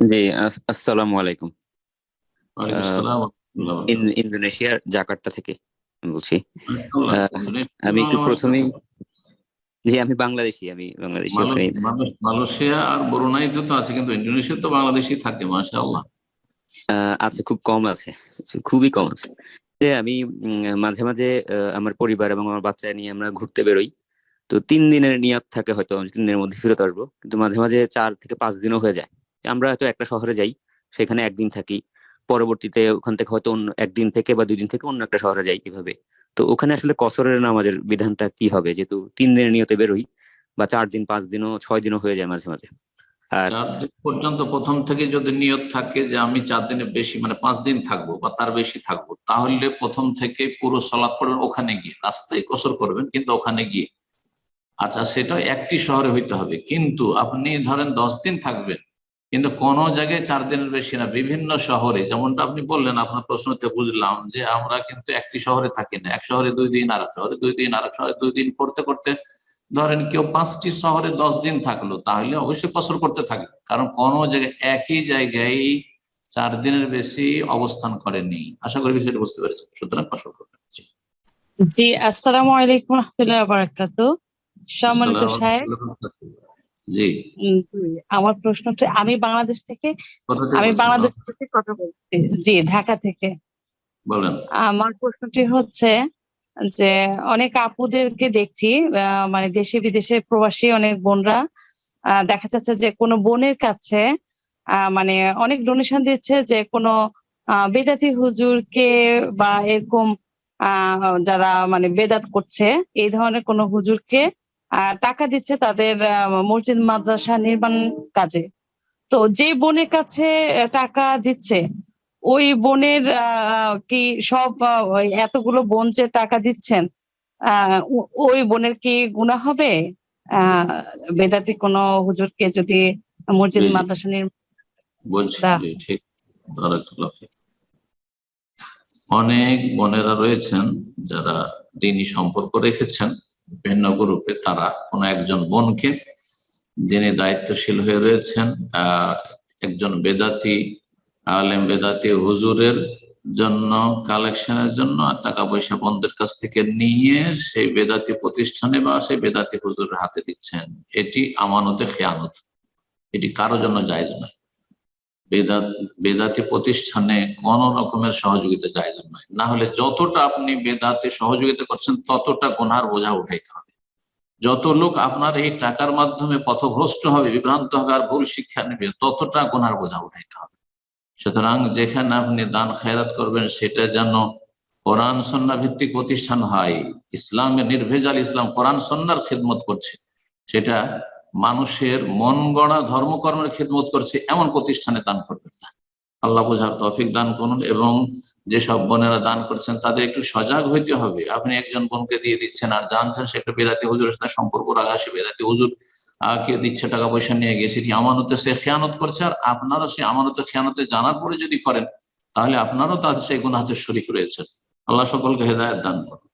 জি আসসালামু আলাইকুম। ইন্দোনেশিয়ার জাকার্তা থেকে বলছি। আমি একটু প্রথমেই জি আমি বাংলাদেশি আমি বাংলাদেশি মালয়েশিয়া আর ব্রুনাইতে তো আছে কিন্তু ইন্দোনেশিয়া তো বাংলাদেশি থাকে মাশাআল্লাহ। আহ, আছে খুব কম আছে খুবই কম আছে। যে আমি মাঝে মাঝে আমার পরিবার এবং আমার বাচ্চা নিয়ে আমরা ঘুরতে বেরোই। তো তিন দিনের নিয়ত থাকে হয়তো তিন দিনের মধ্যে ফেরত আসব। কিন্তু মাঝে মাঝে চার থেকে পাঁচ দিনও হয়ে যায়। আমরা হয়তো একটা শহরে যাই, সেখানে একদিন থাকি, পরবর্তীতে ওখান থেকে হয়তো অন্য একদিন থেকে বা দুই দিন থেকে অন্য একটা শহরে যাই এভাবে। তো ওখানে আসলে কসরের নামাজের বিধানটা কি হবে? যেহেতু তিন দিনের নিয়তে বেরোই বা চার দিন, পাঁচ দিনও, ছয় দিনও হয়ে যায় মাঝে মাঝে। আর পর্যন্ত প্রথম থেকে যদি নিয়ত থাকে যে আমি চার দিনের বেশি মানে পাঁচ দিন থাকব বা তার বেশি থাকব, তাহলে প্রথম থেকে পুরো সালাদ পড়বেন ওখানে গিয়ে। রাস্তায় কসর করবেন, কিন্তু ওখানে গিয়ে। আচ্ছা সেটা একটি শহরে হইতে হবে। কিন্তু আপনি ধরেন দশ দিন থাকবেন কিন্তু কোন জায়গায় চার দিনের বেশি না বিভিন্ন শহরে যেমনটা আপনি বললেন আপনার প্রশ্নতে বুঝলাম যে আমরা কিন্তু একটি শহরে থাকি না এক শহরে দুই দিন আর এক শহরে দুই দিন আর এক শহরে দুই দিন করতে করতে ধরেন কেউ পাঁচটি শহরে দশ দিন থাকল তাহলে অবশ্যই কসর করতে থাকবে কারণ কোন জায়গায় একই জায়গায় চার দিনের বেশি অবস্থান করেনি আশা করি বিষয়টা বুঝতে পেরেছেন সুতরাং কসর করবেন জি। আসসালামু আলাইকুম রহমতুল্লাহ বারাকাত সম্মানিত সাহেব। জি। আমার প্রশ্নটা আমি বাংলাদেশ থেকে আমি বাংলাদেশ থেকে কথা বলছি। জি ঢাকা থেকে। বলেন। আমার প্রশ্নটি হচ্ছে যে অনেক আপুদেরকে দেখছি মানে দেশে বিদেশে প্রবাসী অনেক বোনরা দেখা যাচ্ছে যে কোনো বোনের কাছে মানে অনেক ডোনেশন দিচ্ছে যে কোনো বেদাতি হুজুরকে বা এরকম আহ, যারা মানে বেদাত করছে এই ধরনের কোনো হুজুরকে টাকা দিচ্ছে তাদের মসজিদ মাদ্রাসা নির্মাণ কাজে। তো যে বোনের কাছে টাকা দিচ্ছে ওই বোনের কি সব এতগুলো বোন যে টাকা দিচ্ছেন ওই বোনের কি গুণা হবে? আহ বেদাতি কোনো হুজুরকে যদি মসজিদ। মাদ্রাসা। অনেক বোনেরা রয়েছেন যারা দিনী সম্পর্ক রেখেছেন। ভিন্ন গ্রুপে তারা কোন একজন বোনকে যিনি দায়িত্বশীল হয়ে রয়েছেন একজন বেদাতি, আলেম বেদাতি হুজুরের জন্য, কালেকশনের জন্য টাকা পয়সা বন্ধের কাছ থেকে নিয়ে সেই বেদাতি প্রতিষ্ঠানে বা সেই বেদাতি হুজুরের হাতে দিচ্ছেন। এটি আমানতে খেয়ানত। এটি কারও জন্য জায়জ নয়। বেদাত প্রতিষ্ঠানে কোন রকমের সহযোগিতা জায়জ নয়। না হলে যতটা আপনি বেদাতে সহযোগিতা করছেন, ততটা গোনার বোঝা উঠাইতে হবে। যত লোক আপনার এই টাকার মাধ্যমে পথভ্রষ্ট হবে, বিভ্রান্ত হবে আর ভুল শিক্ষা নেবে, ততটা গোনার বোঝা উঠাইতে হবে। সুতরাং যেখানে আপনি দান খেরাত করবেন, সেটা যেন কোরআন সন্না ভিত্তিক প্রতিষ্ঠান হয়। ইসলামের নির্ভেজাল ইসলাম কোরআন সন্ন্যার খেদমত করছে, সেটা মানুষের মন গড়া ধর্মকর্মের খেদমত করছে, এমন প্রতিষ্ঠানে দান করবেন না। আল্লাহ বোঝার তৌফিক দান করুন এবং যেসব বোনেরা দান করছেন তাদের একটু সজাগ হইতে হবে। আপনি একজন বোনকে দিয়ে দিচ্ছেন আর জানছেন সে একটা বেদাতি হুজুরের সাথে সম্পর্ক রাখা, সে বেদাতি হুজুর কে দিচ্ছে টাকা পয়সা নিয়ে গিয়ে সেটি আমানতে, সে খেয়ানত করছে আর আপনারা সেই আমানতে, খেয়ানতে জানার পরে যদি করেন, তাহলে আপনারও তার সেই গুণাহাতের শরিক রয়েছে। আল্লাহ সকলকে হেদায়ত দান করুন।